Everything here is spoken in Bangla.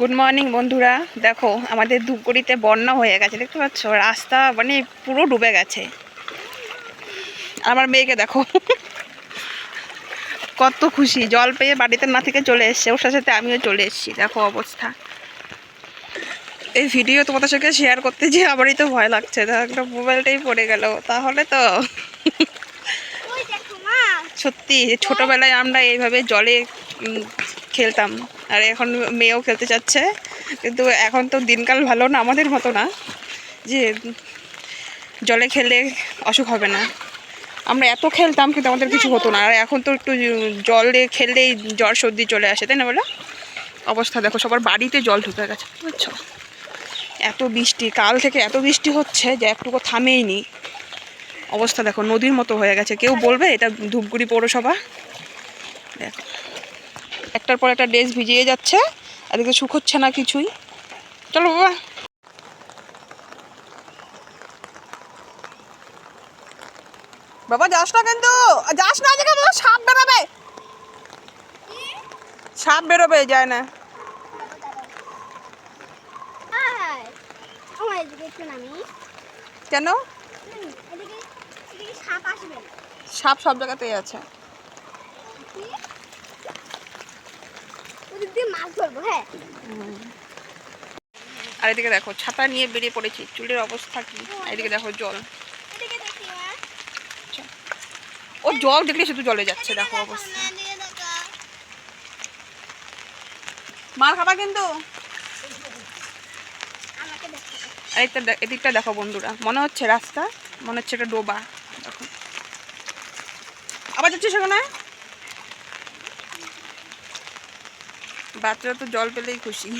গুড মর্নিং বন্ধুরা। দেখো আমাদের ধূপগুড়িতে বন্যা হয়ে গেছে দেখতে পাচ্ছ? রাস্তা মানে পুরো ডুবে গেছে। আমার মেয়েকে দেখো। কত খুশি জল পেয়ে বাড়িতে না থেকে চলে এসছে ওর সাথে সাথে আমিও চলে এসেছি। দেখো অবস্থা। এই ভিডিও তোমাদের সঙ্গে শেয়ার করতে যে আমারই তো ভয় লাগছে। দেখো একটা মোবাইলটাই পড়ে গেল। তাহলে তো সত্যি ছোটোবেলায় আমরা এইভাবে জলে খেলতাম। আর এখন মেয়েও খেলতে চাচ্ছে। কিন্তু এখন তো দিনকাল ভালো না, আমাদের মতো না। যে জলে খেললে অসুখ হবে না। আমরা এত খেলতাম কিন্তু আমাদের কিছু হতো না। আর এখন তো একটু জলে খেললেই জ্বর সর্দি চলে আসে, তাই না বলো? অবস্থা দেখো, সবার বাড়িতে জল ঢুকে গেছে, বুঝছ? এত বৃষ্টি, কাল থেকে এত বৃষ্টি হচ্ছে যে একটুকু থামেই নি। অবস্থা দেখো, নদীর মতো হয়ে গেছে। কেউ বলবে এটা ধূপগুড়ি পৌরসভা? দেখো। একটার পর একটা ড্রেস ভিজিয়ে যাচ্ছে আর এদিকে শুকোচ্ছে না কিছুই। চলো বাবা। বাবা যাস না কিন্তু যাস না দেখে বাবা সাপ বেরোবে। সাপ বেরোবে যায় না। কেন? সাপ আসবে। না সাপ সব জায়গাতেই আছে। দিয়ে মাছ ধরবো হ্যাঁ। আর এদিকে দেখো ছাতা নিয়ে বেরিয়ে পড়েছি চুলের অবস্থা কি? এদিকে দেখো জল। মা। ও জল দেখলে শুধু জলে যাচ্ছে দেখো অবস্থা। মার খাবা কিন্তু? আর এদিকটা এদিকটা দেখো বন্ধুরা মনে হচ্ছে রাস্তা মনে হচ্ছে এটা ডোবা। দেখো। আবার যাচ্ছে সেখানে বাচ্চারা তো জল পেলেই খুশি।